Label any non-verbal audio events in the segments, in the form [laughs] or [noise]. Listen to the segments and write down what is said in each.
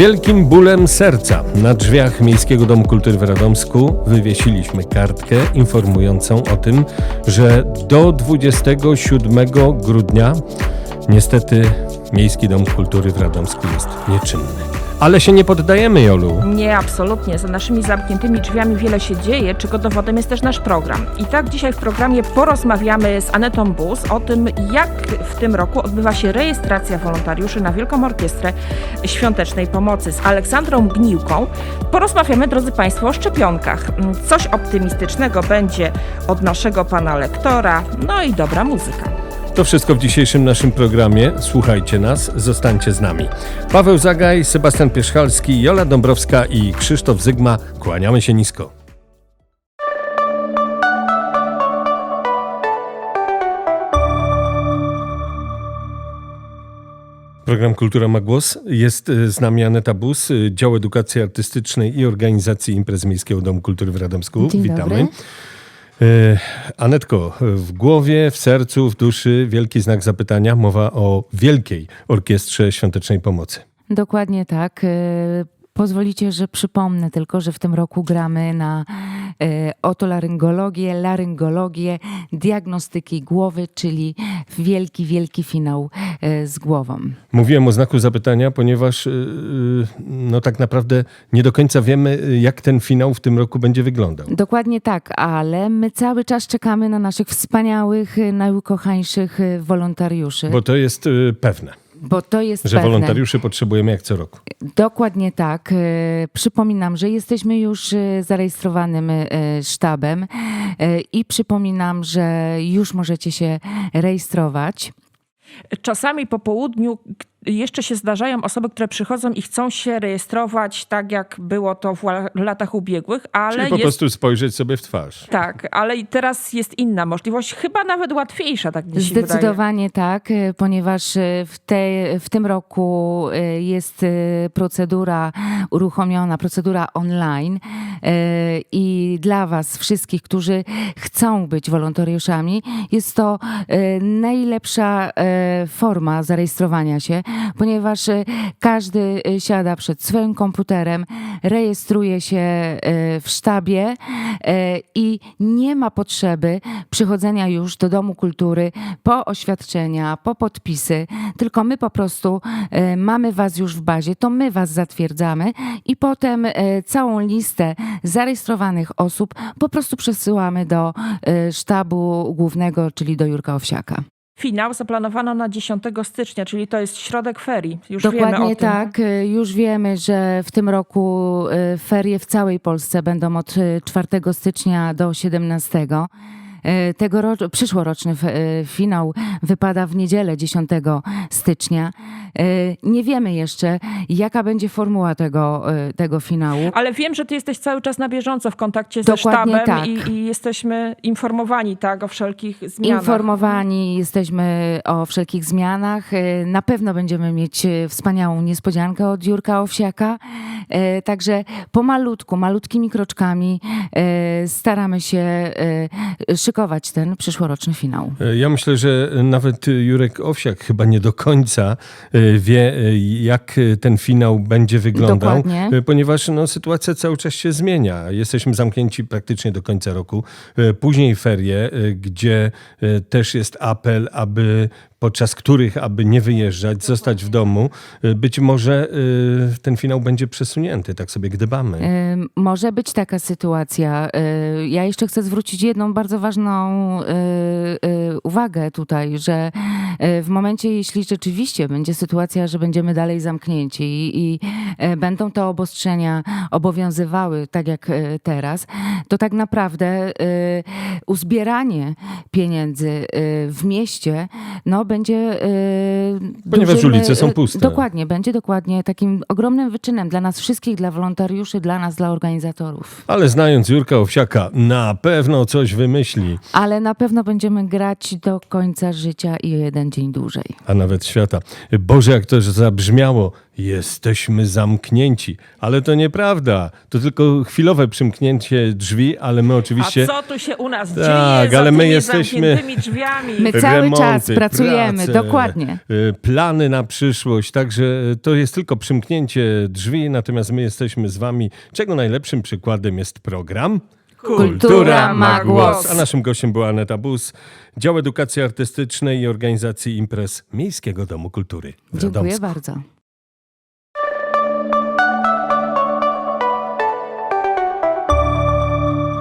wielkim bólem serca na drzwiach Miejskiego Domu Kultury w Radomsku wywiesiliśmy kartkę informującą o tym, że do 27 grudnia niestety Miejski Dom Kultury w Radomsku jest nieczynny. Ale się nie poddajemy, Jolu. Nie, absolutnie. Za naszymi zamkniętymi drzwiami wiele się dzieje, czego dowodem jest też nasz program. I tak dzisiaj w programie porozmawiamy z Anetą Bus o tym, jak w tym roku odbywa się rejestracja wolontariuszy na Wielką Orkiestrę Świątecznej Pomocy. Z Aleksandrą Gniłką porozmawiamy, drodzy Państwo, o szczepionkach. Coś optymistycznego będzie od naszego pana lektora, no i dobra muzyka. To wszystko w dzisiejszym naszym programie. Słuchajcie nas, zostańcie z nami. Paweł Zagaj, Sebastian Pierzchalski, Jola Dąbrowska i Krzysztof Zygma. Kłaniamy się nisko. Program Kultura ma głos. Jest y, z nami Aneta Bus, y, Dział Edukacji Artystycznej i Organizacji Imprez Miejskiego Domu Kultury w Radomsku. Dzień Witamy. dobry. E, Anetko, w głowie, w sercu, w duszy wielki znak zapytania. Mowa o Wielkiej Orkiestrze Świątecznej Pomocy. Dokładnie tak. E, Pozwolicie, że przypomnę tylko, że w tym roku gramy na e, otolaryngologię, laryngologię, diagnostyki głowy, czyli wielki, wielki finał e, z głową. Mówiłem o znaku zapytania, ponieważ y, no tak naprawdę nie do końca wiemy, jak ten finał w tym roku będzie wyglądał. Dokładnie tak, ale my cały czas czekamy na naszych wspaniałych, e, najukochańszych e, wolontariuszy, Bo to jest pewne, bo to jest że pewne. wolontariuszy potrzebujemy jak co roku. Dokładnie tak. E, Przypominam, że jesteśmy już e, zarejestrowanym e, sztabem i przypominam, że już możecie się rejestrować. Czasami po południu jeszcze się zdarzają osoby, które przychodzą i chcą się rejestrować tak, jak było to w latach ubiegłych, ale Czyli po jest prostu spojrzeć sobie w twarz. Tak, ale i teraz jest inna możliwość, chyba nawet łatwiejsza, tak mi się wydaje. Zdecydowanie tak, e, ponieważ e, w, te, w tym roku e, jest procedura uruchomiona, procedura online i dla Was wszystkich, którzy chcą być wolontariuszami, jest to najlepsza forma zarejestrowania się, ponieważ e, każdy e, siada przed swoim komputerem, rejestruje się e, w sztabie i nie ma potrzeby przychodzenia już do Domu Kultury po oświadczenia, po podpisy, tylko my po prostu mamy Was już w bazie, to my Was zatwierdzamy i potem całą listę zarejestrowanych osób po prostu przesyłamy do sztabu głównego, czyli do Jurka Owsiaka. Finał zaplanowano na 10 stycznia, czyli to jest środek ferii. Już wiemy o Dokładnie tym. tak. E, Już wiemy, że w tym roku e, ferie w całej Polsce będą od e, 4 stycznia do 17. E, Tego ro- przyszłoroczny e, finał wypada w niedzielę 10 stycznia. E, Nie wiemy jeszcze, jaka będzie formuła tego, tego finału. Ale wiem, że ty jesteś cały czas na bieżąco w kontakcie Dokładnie ze sztabem tak. i, i jesteśmy informowani tak, o wszelkich zmianach. Informowani jesteśmy o wszelkich zmianach. Na pewno będziemy mieć wspaniałą niespodziankę od Jurka Owsiaka. Także pomalutku, malutkimi kroczkami staramy się e, szykować ten przyszłoroczny finał. E, Ja myślę, że nawet Jurek Owsiak chyba nie do końca e, wie, e, jak ten finał będzie wyglądał, Dokładnie. ponieważ no, sytuacja cały czas się zmienia. Jesteśmy zamknięci praktycznie do końca roku. Później ferie, gdzie też jest apel, aby podczas których, aby nie wyjeżdżać, zostać w domu. E, Być może e, ten finał będzie przesunięty, tak sobie gdybamy. Może być taka sytuacja. E, Ja jeszcze chcę zwrócić jedną bardzo ważną uwagę tutaj, że w momencie, jeśli rzeczywiście będzie sytuacja, że będziemy dalej zamknięci i, i e, będą te obostrzenia obowiązywały tak jak e, teraz, to tak naprawdę e, uzbieranie pieniędzy e, w mieście no, będzie. e, Ponieważ dużym, ulice są e, puste. Dokładnie, będzie dokładnie takim ogromnym wyczynem dla nas wszystkich, dla wolontariuszy, dla nas, dla organizatorów. Ale znając Jurka Owsiaka, na pewno coś wymyśli. Ale na pewno będziemy grać do końca życia i jeden jeden dzień dłużej. a nawet świata. Boże, jak to zabrzmiało, jesteśmy zamknięci. Ale to nieprawda. To tylko chwilowe przymknięcie drzwi, ale my oczywiście... A co tu się u nas Tak, dzieje za ale my jesteśmy- zamkniętymi drzwiami? My cały remonty, czas pracujemy, prace, dokładnie. y, Plany na przyszłość, także to jest tylko przymknięcie drzwi, natomiast my jesteśmy z wami, czego najlepszym przykładem jest program Kultura ma głos. A naszym gościem była Aneta Bus, dział edukacji artystycznej i organizacji imprez Miejskiego Domu Kultury. w Dziękuję Radomsku. bardzo.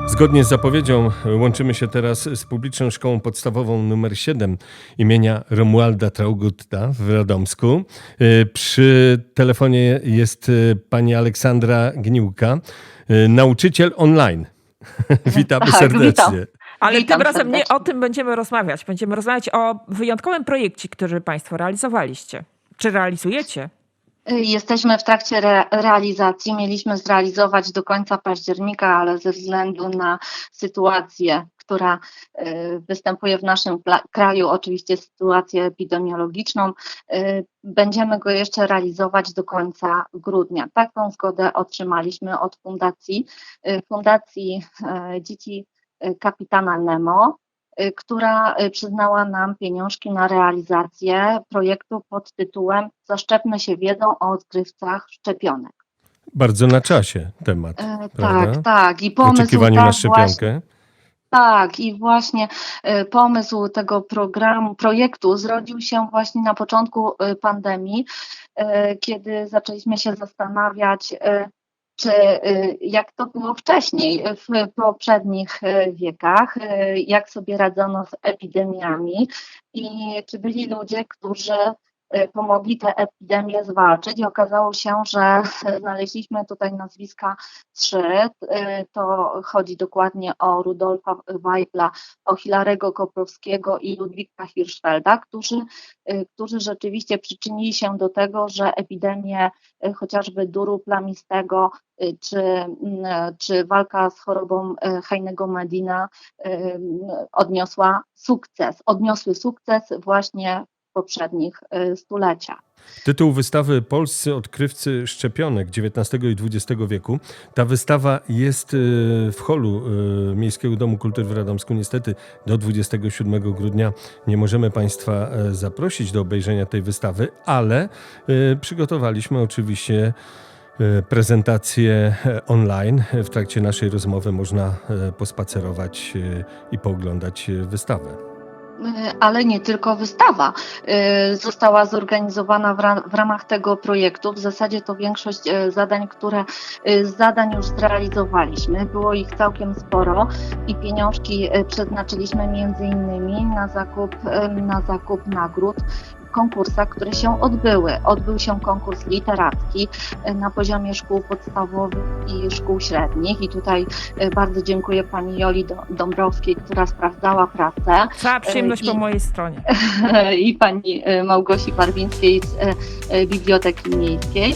Zgodnie z zapowiedzią łączymy się teraz z Publiczną Szkołą Podstawową nr 7 imienia Romualda Traugutta w Radomsku. E, Przy telefonie jest e, pani Aleksandra Gniłka, e, nauczyciel online. [laughs] Witamy Tak, serdecznie. witam. Ale Witam tym razem nie serdecznie. o tym będziemy rozmawiać. Będziemy rozmawiać o wyjątkowym projekcie, który Państwo realizowaliście. Czy realizujecie? Jesteśmy w trakcie re- realizacji. Mieliśmy zrealizować do końca października, ale ze względu na sytuację, która e, występuje w naszym kraju, oczywiście sytuację epidemiologiczną, e, będziemy go jeszcze realizować do końca grudnia. Taką zgodę otrzymaliśmy od fundacji, e, Fundacji Dzieci Kapitana Nemo. która przyznała nam pieniążki na realizację projektu pod tytułem Zaszczepmy się wiedzą o odkrywcach szczepionek. Bardzo na czasie temat. E? Tak, tak. I pomysł oczekiwaniu tak na właśnie, szczepionkę. Tak, i właśnie e, pomysł tego programu, projektu zrodził się właśnie na początku e, pandemii, e, kiedy zaczęliśmy się zastanawiać, czy jak to było wcześniej, w poprzednich wiekach, jak sobie radzono z epidemiami i czy byli ludzie, którzy pomogli tę epidemię zwalczyć. I okazało się, że znaleźliśmy tutaj nazwiska trzy. E, To chodzi dokładnie o Rudolfa Weibla, o Hilarego Koprowskiego i Ludwika Hirschfelda, którzy, którzy rzeczywiście przyczynili się do tego, że epidemie e, chociażby duru plamistego czy, mm, czy walka z chorobą Heinego Medina odniosła sukces, odniosły sukces właśnie poprzednich e, stuleciach. Tytuł wystawy Polscy odkrywcy szczepionek XIX i XX wieku. Ta wystawa jest y, w holu y, Miejskiego Domu Kultury w Radomsku. Niestety do 27 grudnia nie możemy Państwa zaprosić do obejrzenia tej wystawy, ale y, przygotowaliśmy oczywiście prezentację online. W trakcie naszej rozmowy można pospacerować i pooglądać wystawę. Y, ale nie tylko wystawa y, została zorganizowana w, ra- w ramach tego projektu. W zasadzie to większość y, zadań, które zadań już zrealizowaliśmy. Było ich całkiem sporo i pieniążki przeznaczyliśmy między innymi na zakup, na zakup nagród konkursach, które się odbyły. Odbył się konkurs literacki y, na poziomie szkół podstawowych i szkół średnich i tutaj y, bardzo dziękuję pani Joli Dąbrowskiej, która sprawdzała pracę. Cała przyjemność po i- mojej stronie. [laughs] i pani e, Małgosi Barwińskiej z e, e, Biblioteki Miejskiej.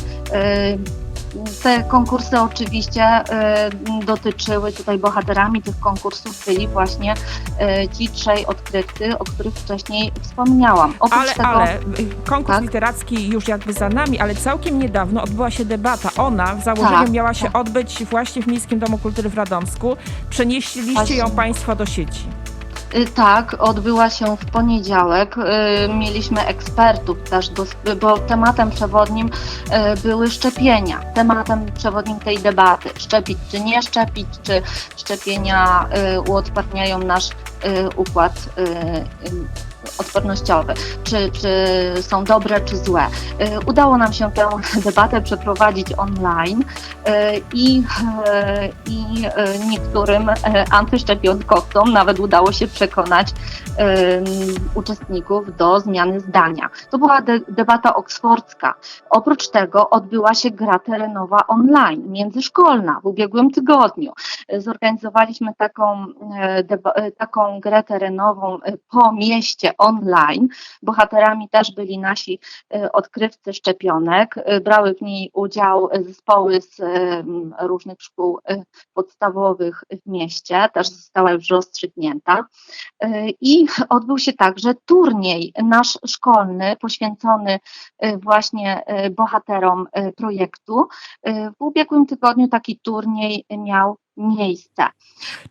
Te konkursy oczywiście e, dotyczyły, tutaj bohaterami tych konkursów byli właśnie e, ci trzej odkrywcy, o których wcześniej wspomniałam. Oprócz Ale, tego, ale y, konkurs Tak? literacki już jakby za nami, ale całkiem niedawno odbyła się debata. Ona w założeniu Tak, miała się tak. odbyć właśnie w Miejskim Domu Kultury w Radomsku. Przenieśliście ją Właśnie. Państwo do sieci. Y, Tak, odbyła się w poniedziałek. Y, Mieliśmy ekspertów też, bo, tematem przewodnim y, były szczepienia. Tematem przewodnim tej debaty, szczepić czy nie szczepić, czy szczepienia uodparniają nasz układ odpornościowy, czy, czy są dobre, czy złe. Y, Udało nam się tę debatę przeprowadzić online y, i, y, i niektórym antyszczepionkowcom nawet udało się przekonać uczestników do zmiany zdania. To była de- debata oksfordzka. Oprócz tego odbyła się gra terenowa online, międzyszkolna w ubiegłym tygodniu. Zorganizowaliśmy taką, taką grę terenową po mieście online. Bohaterami też byli nasi e, odkrywcy szczepionek. E, Brały w niej udział zespoły z e, różnych szkół podstawowych w mieście, też została już rozstrzygnięta. I odbył się także turniej nasz szkolny, poświęcony właśnie bohaterom projektu. W ubiegłym tygodniu taki turniej miał miejsce.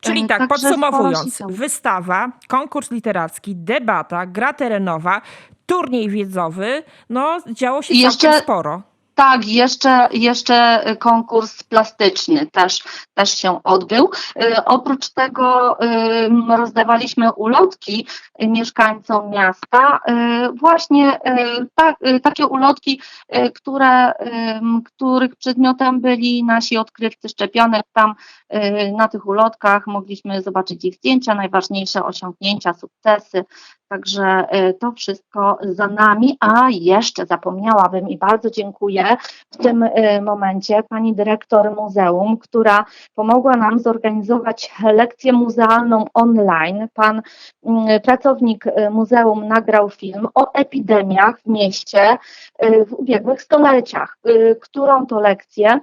Czyli E, tak, także podsumowując, wystawa, konkurs literacki, debata, gra terenowa, turniej wiedzowy, no działo się całkiem sporo. Tak, jeszcze, jeszcze konkurs plastyczny też, też się odbył. E, Oprócz tego em, rozdawaliśmy ulotki mieszkańcom miasta. E, Właśnie ta, e, takie ulotki, które, których przedmiotem byli nasi odkrywcy szczepionek. Tam na tych ulotkach mogliśmy zobaczyć ich zdjęcia, najważniejsze osiągnięcia, sukcesy. Także e, to wszystko za nami, a jeszcze zapomniałabym i bardzo dziękuję w tym e, momencie pani dyrektor muzeum, która pomogła nam zorganizować lekcję muzealną online. Pan mm, pracownik e, muzeum nagrał film o epidemiach w mieście w ubiegłych stoleciach, którą to lekcję,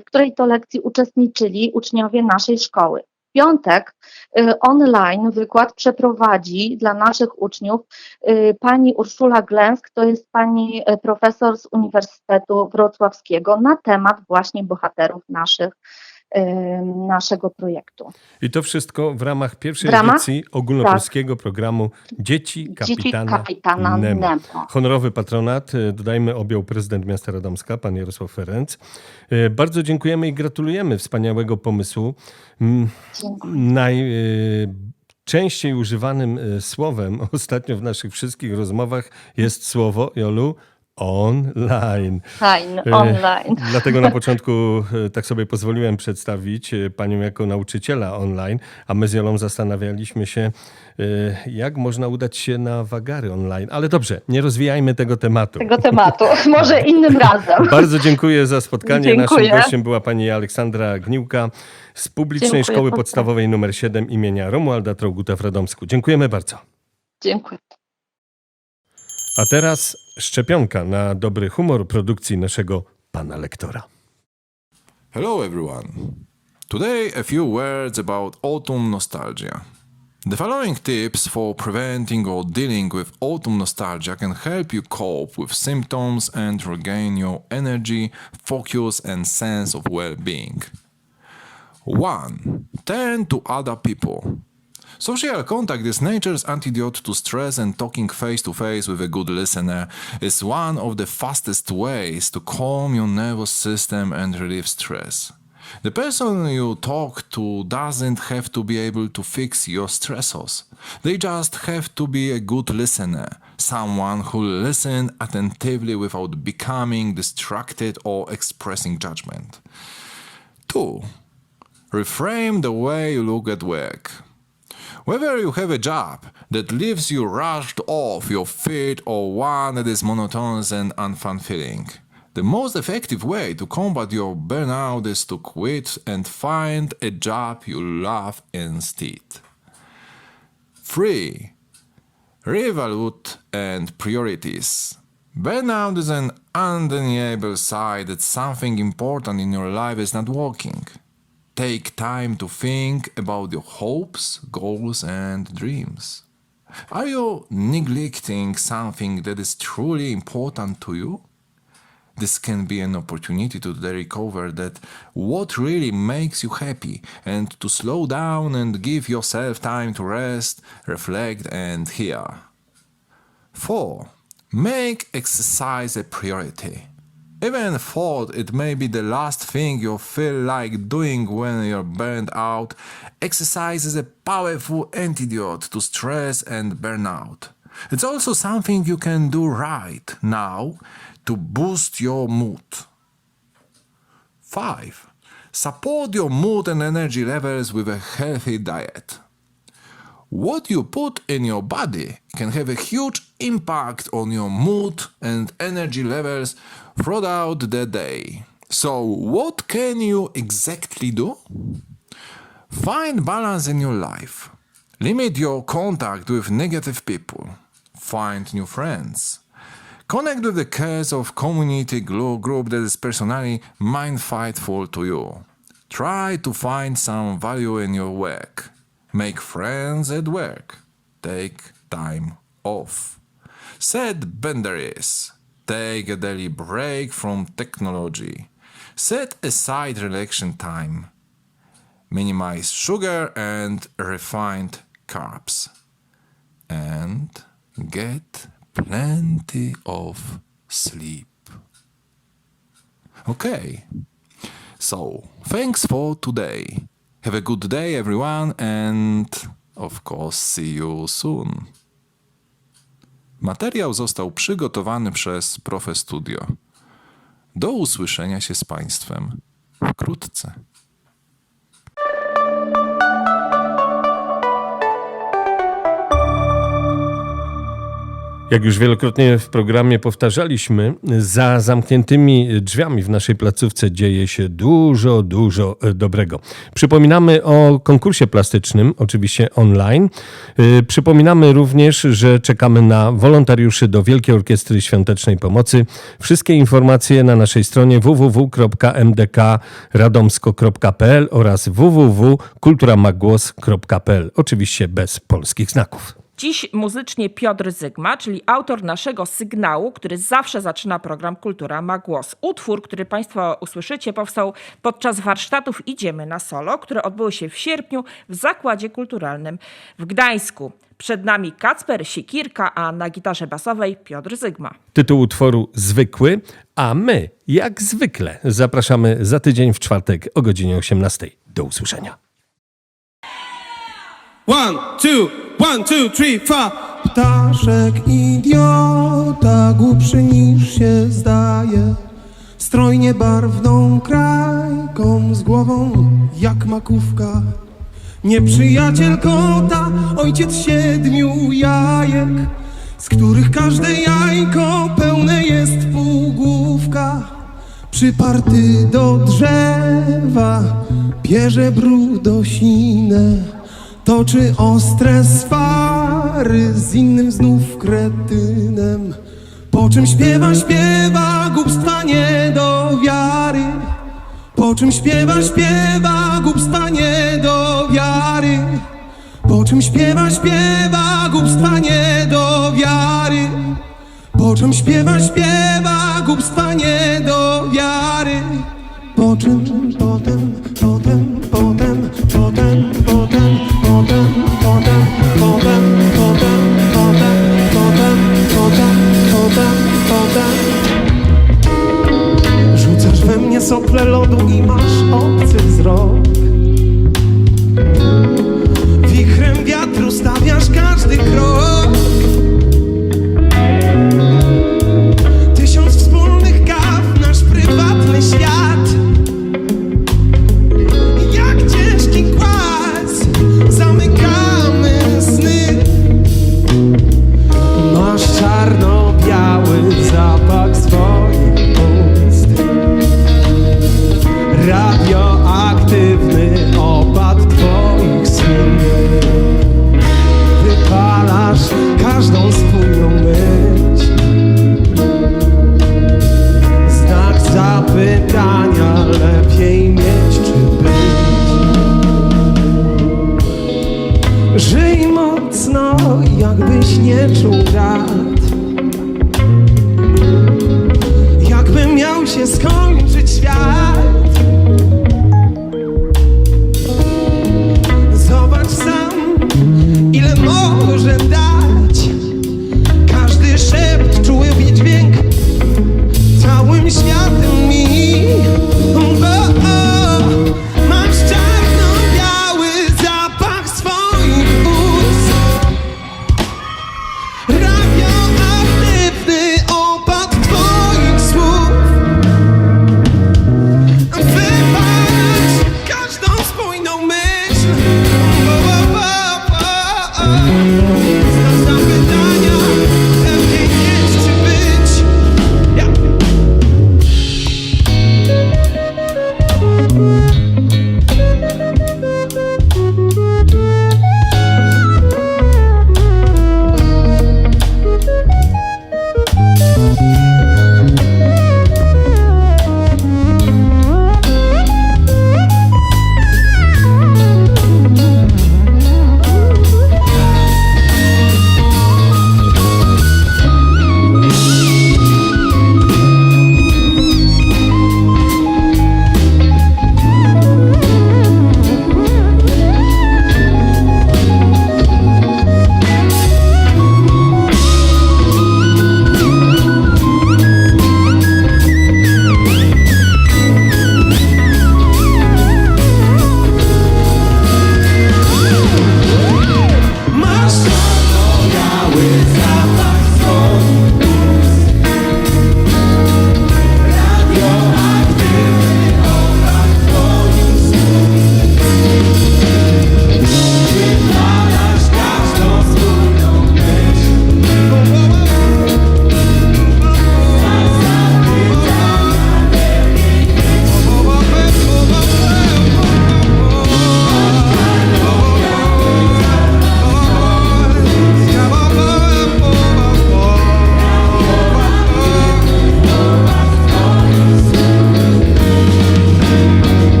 w której to lekcji uczestniczyli uczniowie naszej szkoły. Piątek y, online wykład przeprowadzi dla naszych uczniów y, pani Urszula Glęsk, to jest pani y, profesor z Uniwersytetu Wrocławskiego na temat właśnie bohaterów naszych, naszego projektu. I to wszystko w ramach pierwszej W ramach? edycji ogólnopolskiego programu Dzieci Dzieci Kapitana, kapitana Nemo. Nemo. Honorowy patronat, e, dodajmy, objął prezydent miasta Radomska, pan Jarosław Ferenc. E, Bardzo dziękujemy i gratulujemy wspaniałego pomysłu. Dziękuję. Najczęściej używanym e, słowem [laughs] ostatnio w naszych wszystkich rozmowach jest słowo, Jolu, online. Fajny, E, online. [laughs] Dlatego na początku e, tak sobie pozwoliłem przedstawić e, panią jako nauczyciela online, a my z Jolą zastanawialiśmy się, e, jak można udać się na wagary online. Ale dobrze, nie rozwijajmy tego tematu. Tego tematu. [laughs] Może innym razem. [laughs] Bardzo dziękuję za spotkanie. Dziękuję. Naszym gościem była pani Aleksandra Gniłka z Publicznej Dziękuję Szkoły bardzo. Podstawowej nr 7 imienia Romualda Troguta w Radomsku. Dziękujemy bardzo. Dziękuję. A teraz szczepionka na dobry humor produkcji naszego pana lektora. Hello, everyone. Today, a few words about autumn nostalgia. The following tips for preventing or dealing with autumn nostalgia can help you cope with symptoms and regain your energy, focus, and sense of well being. 1. Turn to other people. Social contact is nature's antidote to stress, and talking face to face with a good listener is one of the fastest ways to calm your nervous system and relieve stress. The person you talk to doesn't have to be able to fix your stressors. They just have to be a good listener, someone who listens attentively without becoming distracted or expressing judgment. 2. Reframe the way you look at work. Whether you have a job that leaves you rushed off your feet or one that is monotonous and unfulfilling, the most effective way to combat your burnout is to quit and find a job you love instead. 3. Reevaluate and priorities. Burnout is an undeniable sign that something important in your life is not working. Take time to think about your hopes, goals, and dreams. Are you neglecting something that is truly important to you? This can be an opportunity to discover that what really makes you happy and to slow down and give yourself time to rest, reflect, and heal. 4. Make exercise a priority. Even thought it may be the last thing you feel like doing when you're burned out, exercise is a powerful antidote to stress and burnout. It's also something you can do right now to boost your mood. 5. Support your mood and energy levels with a healthy diet. What you put in your body can have a huge impact on your mood and energy levels throughout the day. So, what can you exactly do? Find balance in your life. Limit your contact with negative people. Find new friends. Connect with the cause of community group that is personally mindful to you. Try to find some value in your work. Make friends at work. Take time off. Set boundaries. Take a daily break from technology. Set aside relaxation time. Minimize sugar and refined carbs. And get plenty of sleep. Okay. So, thanks for today. Have a good day, everyone, and of course, see you soon. Materiał został przygotowany przez Profe Studio. Do usłyszenia się z Państwem wkrótce. Jak już wielokrotnie w programie powtarzaliśmy, za zamkniętymi drzwiami w naszej placówce dzieje się dużo, dużo e, dobrego. Przypominamy o konkursie plastycznym, oczywiście online. Y, Przypominamy również, że czekamy na wolontariuszy do Wielkiej Orkiestry Świątecznej Pomocy. Wszystkie informacje na naszej stronie www.mdkradomsko.pl oraz www.kulturamagłos.pl. Oczywiście bez polskich znaków. Dziś muzycznie Piotr Zygma, czyli autor naszego sygnału, który zawsze zaczyna program Kultura ma głos. Utwór, który Państwo usłyszycie, powstał podczas warsztatów Idziemy na solo, które odbyły się w sierpniu w Zakładzie Kulturalnym w Gdańsku. Przed nami Kacper Sikirka, a na gitarze basowej Piotr Zygma. Tytuł utworu zwykły, a my, jak zwykle, zapraszamy za tydzień w czwartek o godzinie 18. Do usłyszenia. One, two, one, two, three, four. Ptaszek idiota, głupszy niż się zdaje. Strojnie barwną krajką z głową jak makówka. Nieprzyjaciel kota, ojciec siedmiu jajek, z których każde jajko pełne jest półgłówka. Przyparty do drzewa, bierze brudosinę. Toczy ostre swary z innym znów kretynem. Po czym śpiewa, śpiewa głupstwa nie do wiary. Po czym śpiewa, śpiewa głupstwa nie do wiary. Po czym śpiewa, śpiewa głupstwa nie do wiary. Po czym śpiewa, śpiewa głupstwa nie do wiary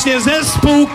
serdecznie zespół!